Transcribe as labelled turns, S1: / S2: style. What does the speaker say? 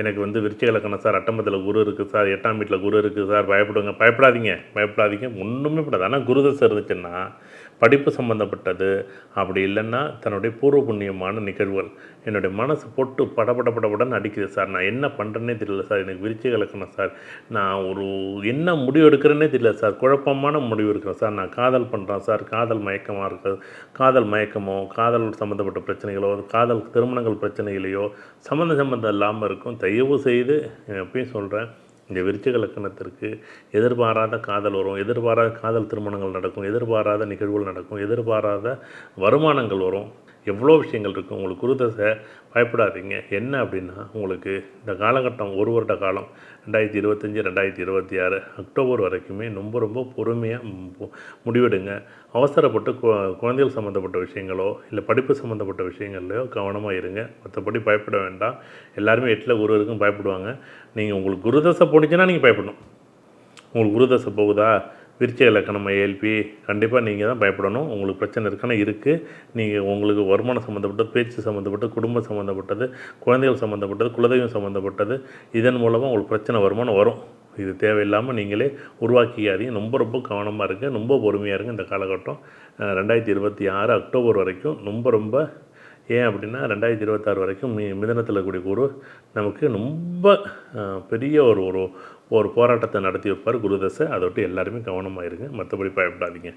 S1: எனக்கு வந்து விருச்சிக இலக்கணம் சார் அட்டம்பத்தில் குரு இருக்குது சார் எட்டாம் வீட்டில் குரு இருக்குது சார் பயப்படுங்க. பயப்படாதீங்க. பயப்படாதீங்க. ஒன்றுமே படாது. ஆனால் குருதசை இருந்துச்சுன்னா படிப்பு சம்மந்தப்பட்டது அப்படி இல்லைன்னா தன்னுடைய பூர்வ புண்ணியமான நிகழ்வுகள். என்னுடைய மனசு போட்டு படபட படபடன்னு அடிக்குது சார். நான் என்ன பண்ணுறேன்னே தெரியல சார். எனக்கு விருச்சிக இலக்கணம் சார். நான் ஒரு என்ன முடிவு எடுக்கிறேன்னே தெரியல சார். குழப்பமான முடிவு எடுக்கிறேன் சார். நான் காதல் பண்ணுறேன் சார். காதல் மயக்கமாக இருக்குது காதல் மயக்கமோ காதல் சம்மந்தப்பட்ட பிரச்சனைகளோ காதல் திருமணங்கள் பிரச்சனைகளையோ சம்மந்த சம்மந்தம் இல்லாமல் இருக்கும். தயவு செய்து எப்பயும் சொல்கிறேன் இந்த விருச்சிக லக்கணத்திற்கு எதிர்பாராத காதல் வரும் எதிர்பாராத காதல் திருமணங்கள் நடக்கும் எதிர்பாராத நிகழ்வுகள் நடக்கும் எதிர்பாராத வருமானங்கள் வரும். எவ்வளோ விஷயங்கள் இருக்கும் உங்களுக்கு குருதசை பயப்படாதீங்க. என்ன அப்படின்னா உங்களுக்கு இந்த காலகட்டம் ஒரு வருட காலம் ரெண்டாயிரத்தி இருபத்தஞ்சி ரெண்டாயிரத்தி இருபத்தி ஆறு அக்டோபர் வரைக்குமே ரொம்ப ரொம்ப பொறுமையாக முடிவெடுங்க. அவசரப்பட்டு கு குழந்தைகள் சம்மந்தப்பட்ட விஷயங்களோ இல்லை படிப்பு சம்மந்தப்பட்ட விஷயங்கள்லையோ கவனமாக இருங்க. மற்றபடி பயப்பட வேண்டாம். எல்லாருமே எட்டில் குரு இருக்கும் பயப்படுவாங்க. நீங்கள் உங்களுக்கு குருதசை போட்டுச்சுன்னா நீங்கள் பயப்படணும். உங்களுக்கு குருதசை போகுதா? விருச்ச இலக்கணம் ஏஎல்பி கண்டிப்பாக நீங்கள் தான் பயப்படணும். உங்களுக்கு பிரச்சனை இருக்குன்னா இருக்குது நீங்கள் உங்களுக்கு வருமானம் சம்மந்தப்பட்டது பேச்சு சம்மந்தப்பட்டது குடும்பம் சம்மந்தப்பட்டது குழந்தைகள் சம்மந்தப்பட்டது குலதெய்வம் சம்மந்தப்பட்டது இதன் மூலமாக உங்களுக்கு பிரச்சனை வருமானம் வரும். இது தேவையில்லாமல் நீங்களே உருவாக்கிக்காதீங்க ரொம்ப ரொம்ப கவனமாக இருங்க. ரொம்ப பொறுமையாக இருங்க. இந்த காலகட்டம் ரெண்டாயிரத்தி இருபத்தி ஆறு அக்டோபர் வரைக்கும் ரொம்ப ரொம்ப ஏன் அப்படின்னா ரெண்டாயிரத்தி இருபத்தாறு வரைக்கும் மி மிதனத்தில் கூடிய குரு நமக்கு ரொம்ப பெரிய ஒரு ஒரு ஒரு போராட்டத்தை நடத்தி வைப்பார் குருதசை. அதை விட்டு எல்லாருமே கவனமாக இருங்க மற்றபடி பயப்படாதீங்க.